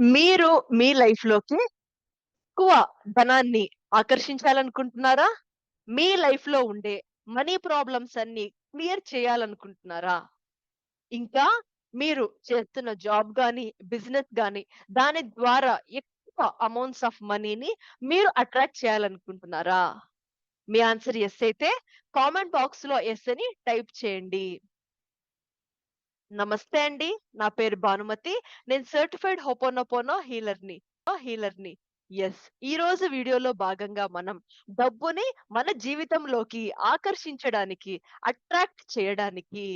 మీరు మీ లైఫ్‌లోకి ఎక్కువ ధనాన్ని ఆకర్షించాలనుకుంటున్నారా? మీ లైఫ్‌లో ఉండే మనీ ప్రాబ్లమ్స్ అన్నీ క్లియర్ చేయాలనుకుంటున్నారా? ఇంకా మీరు చేస్తున్న జాబ్ గాని, బిజినెస్ గాని దాని ద్వారా ఎక్కువ అమౌంట్స్ ఆఫ్ మనీని మీరు అట్రాక్ట్ చేయాలనుకుంటున్నారా? మీ ఆన్సర్ ఎస్ అయితే కామెంట్ బాక్స్‌లో ఎస్ అని టైప్ చేయండి. నమస్తే అండి. నా పేరు భానుమతి. నేను సర్టిఫైడ్ హోపోనోపోనో హీలర్‌ని. హీలర్‌ని. ఈ రోజు వీడియోలో భాగంగా మనం డబ్బుని మన జీవితంలోకి ఆకర్షించడానికి, అట్రాక్ట్ చేయడానికి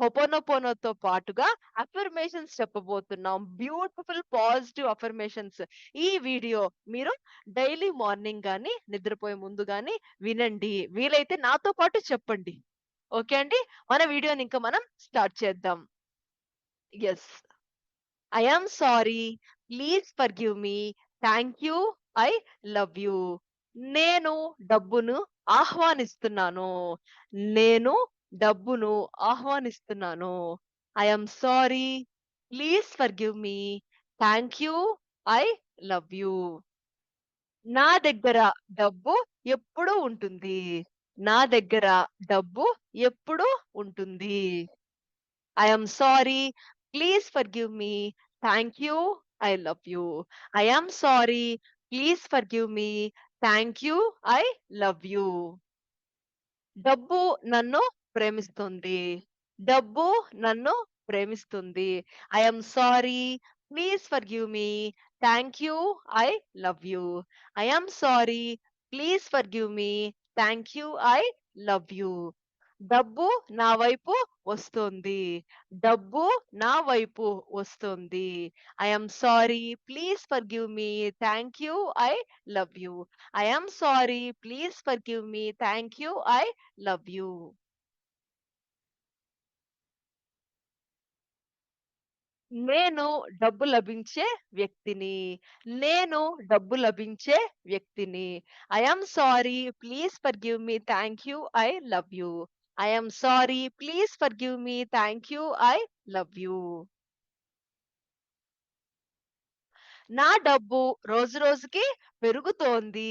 హోపోనోపోనోతో పాటుగా అఫర్మేషన్స్ చెప్పబోతున్నాం. Beautiful positive affirmations. ఈ వీడియో మీరు డైలీ మార్నింగ్ కానీ నిద్రపోయే ముందు కానీ వినండి. వీలైతే నాతో పాటు చెప్పండి. ఓకే అండి. మన వీడియోని ఇంకా మనం స్టార్ట్ చేద్దాం. Yes I am sorry. Please forgive me. Thank you. I love you. నేను డబ్బును ఆహ్వానిస్తున్నాను. నేను డబ్బును ఆహ్వానిస్తున్నాను. I sorry. Please forgive me. Thank you. I love you. నా దగ్గర డబ్బు ఎప్పుడూ ఉంటుంది. నా దగ్గర డబ్బు ఎప్పుడూ ఉంటుంది. I am sorry. Please forgive me. Thank you. I love you. I sorry. Please forgive me. Thank you. I love you. డబ్బు నన్ను ప్రేమిస్తుంది. డబ్బు నన్ను ప్రేమిస్తుంది. I am sorry. Please forgive me. Thank you. I love you. I am sorry. Please forgive me. Thank you. I love you. డబ్బు నా వైపు వస్తుంది డబ్బు నా వైపు వస్తుంది I sorry. Please forgive me. Thank you. I love you. I sorry. Please forgive me. Thank you. I love you. నేను డబ్బు లభించే వ్యక్తిని. నేను డబ్బు లభించే వ్యక్తిని. I am sorry. Please forgive me. Thank you. I love you. I sorry. Please forgive me. Thank you. I love you. నా డబ్బు రోజు రోజుకి పెరుగుతోంది.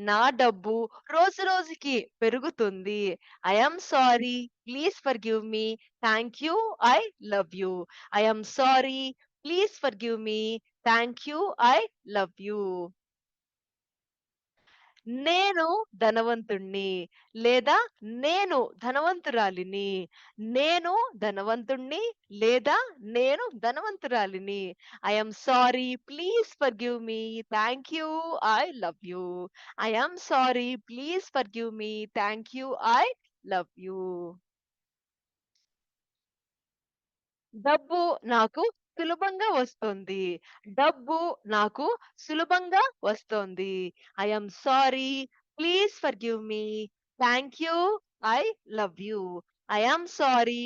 నా డబ్బు రోజు రోజుకి పెరుగుతుంది. I am sorry. Please forgive me. Thank you. I love you. I am sorry. Please forgive me. Thank you. I love you. నేను ధనవంతుణ్ణి లేదా నేను ధనవంతురాలిని. నేను ధనవంతుణ్ణి లేదా నేను ధనవంతురాలిని. I sorry. Please forgive me. Thank you. I love you. I sorry. Please forgive me. Thank you. I love you. డబ్బు నాకు సులభంగా వస్తోంది. డబ్బు నాకు సులభంగా వస్తోంది. I sorry. Please forgive me. Thank you. I love you. I sorry.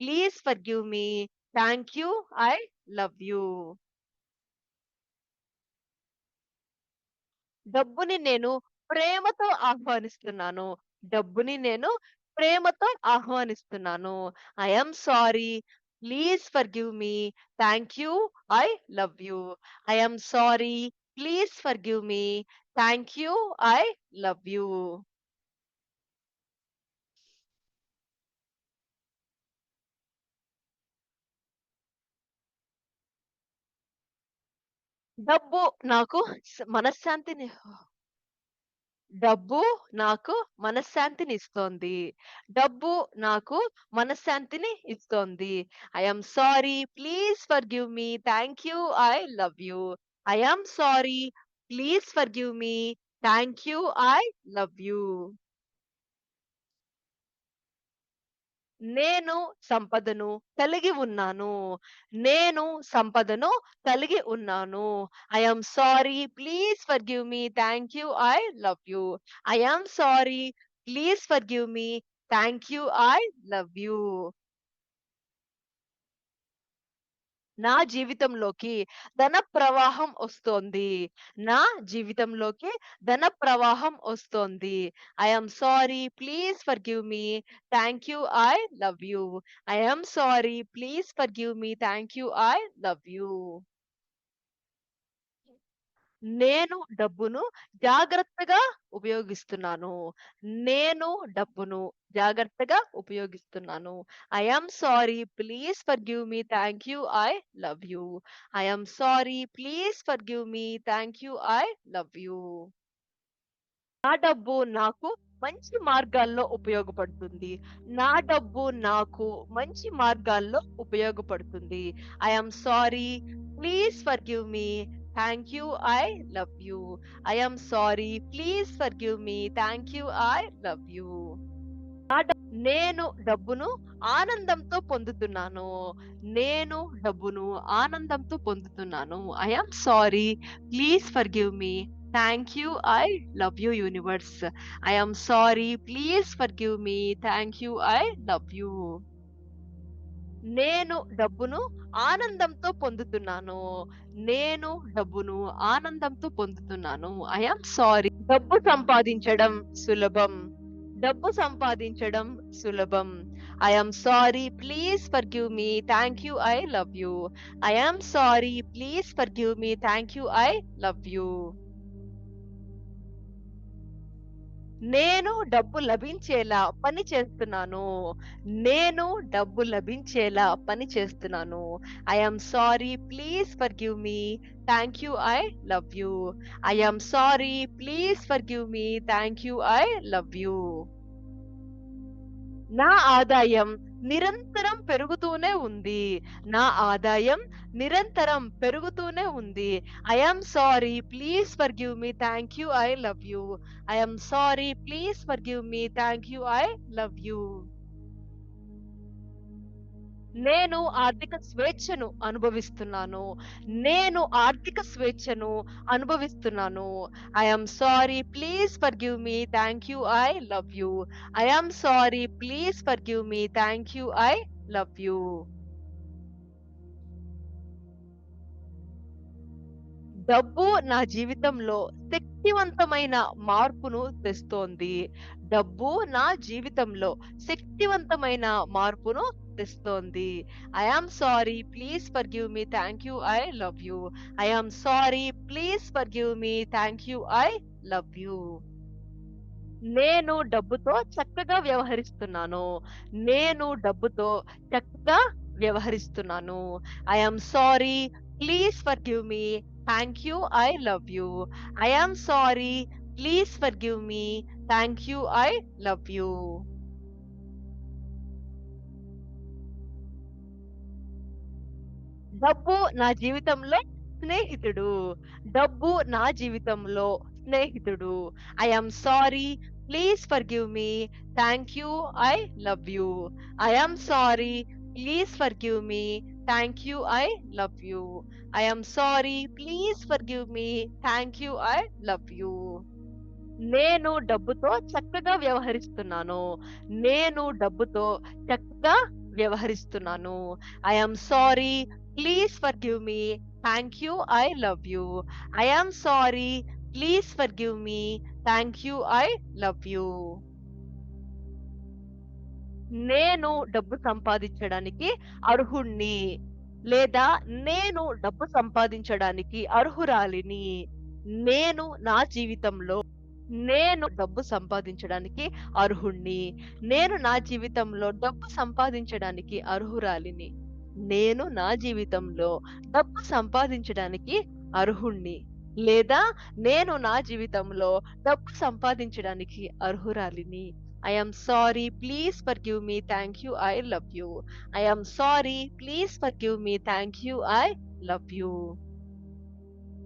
Please forgive me. Thank you. I love you. డబ్బుని నేను ప్రేమతో ఆహ్వానిస్తున్నాను. డబ్బుని నేను ప్రేమతో ఆహ్వానిస్తున్నాను. I sorry. Please forgive me. Thank you. I love you. I am sorry. Please forgive me. Thank you. I love you. డబ్బు నాకు స్ మనశ్శాంతిని డబ్బు నాకు మనశ్శాంతిని ఇస్తోంది డబ్బు నాకు మనశ్శాంతిని ఇస్తోంది. I sorry. Please forgive me. Thank you. I love you. I'm sorry. Please forgive me. Thank you. I love you. నేను సంపదను కలిగి ఉన్నాను. నేను సంపదను కలిగి ఉన్నాను. I sorry. Please forgive me. Thank you. I love you. I sorry. Please forgive me. Thank you. I love you. నా జీవితంలోకి ధన ప్రవాహం వస్తోంది. నా జీవితంలోకి ధన ప్రవాహం వస్తోంది. I sorry. Please forgive me. Thank you. I love you. I sorry. Please forgive me. Thank you. I love you. నేను డబ్బును జాగ్రత్తగా ఉపయోగిస్తున్నాను. నేను డబ్బును జాగ్రత్తగా ఉపయోగిస్తున్నాను. I am sorry. Please forgive me. Thank you. I love you. I am sorry. Please forgive me. Thank you. I love you. నా డబ్బు నాకు మంచి మార్గాల్లో ఉపయోగపడుతుంది. నా డబ్బు నాకు మంచి మార్గాల్లో ఉపయోగపడుతుంది. I am sorry. Please forgive me. Thank you. I love you. I am sorry. Please forgive me. Thank you. I love you. నేను డబ్బును ఆనందంతో పొందుతున్నాను. నేను డబ్బును ఆనందంతో పొందుతున్నాను. I am sorry. Please forgive me. Thank you. I love you universe. I am sorry. Please forgive me. Thank you. I love you. నేను డబ్బును ఆనందంతో పొందుతున్నాను. నేను డబ్బును ఆనందంతో పొందుతున్నాను. I sorry. డబ్బు సంపాదించడం సులభం. డబ్బు సంపాదించడం సులభం. I sorry. Please forgive me. Thank you. I love you. I sorry. Please forgive me. Thank you. I love you. నేను డబ్బు లభించేలా పని చేస్తున్నాను. నేను డబ్బు లభించేలా పని చేస్తున్నాను. I am sorry. Please forgive me. Thank you. I love you. I sorry. Please forgive me. Thank you. I love you. నా ఆదాయం నిరంతరం పెరుగుతూనే ఉంది. నా ఆదాయం నిరంతరం పెరుగుతూనే ఉంది. I sorry. Please forgive me. Thank you. I love you. I sorry. Please forgive me. Thank you. I love you. నేను ఆర్థిక స్వేచ్ఛను అనుభవిస్తున్నాను. నేను ఆర్థిక స్వేచ్ఛను అనుభవిస్తున్నాను. I sorry. Please forgive me. Thank you. I love you. I sorry. Please forgive me. Thank you. I love you. డబ్బు నా జీవితంలో శక్తివంతమైన మార్పును తెస్తోంది. డబ్బు నా జీవితంలో శక్తివంతమైన మార్పును తెస్తోంది. I am sorry. Please forgive me. Thank you. I love you. I am sorry. Please forgive me. Thank you. I love you. నేను డబ్బుతో చక్కగా వ్యవహరిస్తున్నాను. నేను డబ్బుతో చక్కగా వ్యవహరిస్తున్నాను. I am sorry. Please forgive me. Thank you. I love you. I am sorry. Please forgive me. Thank you. I love you. డబ్బు నా జీవితంలో స్నేహితుడు. డబ్బు నా జీవితంలో స్నేహితుడు. I am sorry. Please forgive me. Thank you. I love you. I am sorry. Please forgive me. Thank you. I love you. I am sorry. Please forgive me. Thank you. I love you. నేను డబ్బుతో చక్కగా వ్యవహరిస్తున్నాను. నేను డబ్బుతో చక్కగా వ్యవహరిస్తున్నాను. I am sorry. Please forgive me. Thank you. I love you. I am sorry. Please forgive me. Thank you. I love you. నేను డబ్బు సంపాదించడానికి అర్హుడిని. లేదా నేను డబ్బు సంపాదించడానికి అర్హురాలిని. నేను నా జీవితంలో నేను డబ్బు సంపాదించడానికి అర్హుడిని. నేను నా జీవితంలో డబ్బు సంపాదించడానికి అర్హురాలిని. నేను నా జీవితంలో డబ్బు సంపాదించడానికి అర్హుడిని. లేదా నేను నా జీవితంలో డబ్బు సంపాదించడానికి అర్హురాలిని. I am sorry. Please forgive me. Thank you. I love you. I am sorry. Please forgive me. Thank you. I love you.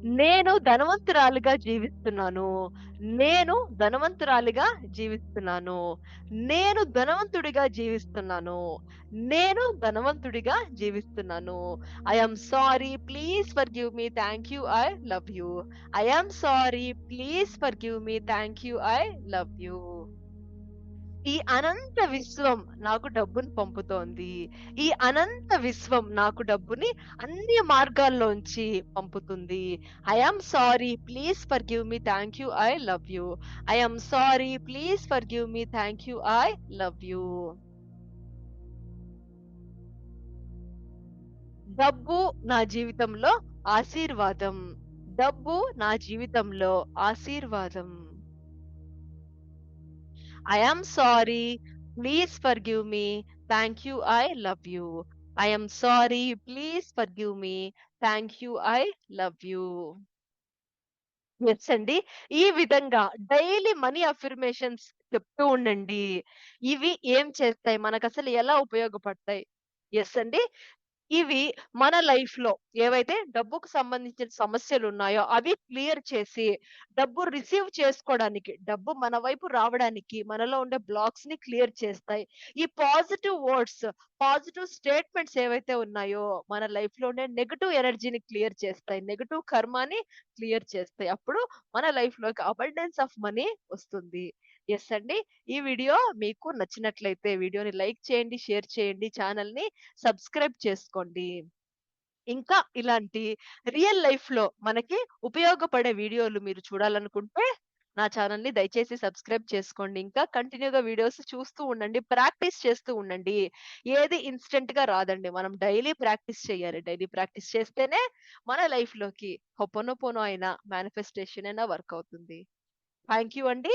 నేను ధనవంతురాలిగా జీవిస్తున్నాను. నేను ధనవంతురాలిగా జీవిస్తున్నాను. నేను ధనవంతుడిగా జీవిస్తున్నాను. నేను ధనవంతుడిగా జీవిస్తున్నాను. I am sorry. Please forgive me. Thank you. I love you. I sorry. Please forgive me. Thank you. I love you. ఈ అనంత విశ్వం నాకు డబ్బును పంపుతోంది. ఈ అనంత విశ్వం నాకు డబ్బుని అన్ని మార్గాల్లోంచి పంపుతుంది. I sorry. Please forgive me. Thank you. I love you. I sorry. Please forgive me. Thank you. I love you. డబ్బు నా జీవితంలో ఆశీర్వాదం. డబ్బు నా జీవితంలో ఆశీర్వాదం. I am sorry. Please forgive me. Thank you. I love you. I am sorry. Please forgive me. Thank you. I love you. Yes అండి. ఈ విధంగా డైలీ మనీ అఫర్మేషన్స్ చెప్తూ ఉండండి. ఇవి ఏం చేస్తాయి? మనకు అసలు ఎలా ఉపయోగపడతాయి? ఎస్ అండి. ఇవి మన లైఫ్‌లో ఏవైతే డబ్బుకు సంబంధించిన సమస్యలు ఉన్నాయో అవి క్లియర్ చేసి, డబ్బు రిసీవ్ చేసుకోవడానికి, డబ్బు మన వైపు రావడానికి మనలో ఉండే బ్లాక్స్‌ని క్లియర్ చేస్తాయి. ఈ పాజిటివ్ వర్డ్స్, పాజిటివ్ స్టేట్మెంట్స్ ఏవైతే ఉన్నాయో మన లైఫ్‌లో ఉండే నెగటివ్ ఎనర్జీని క్లియర్ చేస్తాయి. నెగటివ్ కర్మాని క్లియర్ చేస్తాయి. అప్పుడు మన లైఫ్‌లోకి అబండెన్స్ ఆఫ్ మనీ వస్తుంది. ఎస్ అండి. ఈ వీడియో మీకు నచ్చినట్లయితే వీడియోని లైక్ చేయండి, షేర్ చేయండి, ఛానల్ని సబ్స్క్రైబ్ చేసుకోండి. ఇంకా ఇలాంటి రియల్ లైఫ్‌లో మనకి ఉపయోగపడే వీడియోలు మీరు చూడాలనుకుంటే నా ఛానెల్‌ని దయచేసి సబ్స్క్రైబ్ చేసుకోండి. ఇంకా కంటిన్యూ‌గా వీడియోస్ చూస్తూ ఉండండి. ప్రాక్టీస్ చేస్తూ ఉండండి. ఏది ఇన్స్టెంట్గా రాదండి. మనం డైలీ ప్రాక్టీస్ చేయాలి. డైలీ ప్రాక్టీస్ చేస్తేనే మన లైఫ్‌లోకి హొపోనోపోనో అయినా, మేనిఫెస్టేషన్ అయినా వర్క్ అవుతుంది. థ్యాంక్ యూ అండి.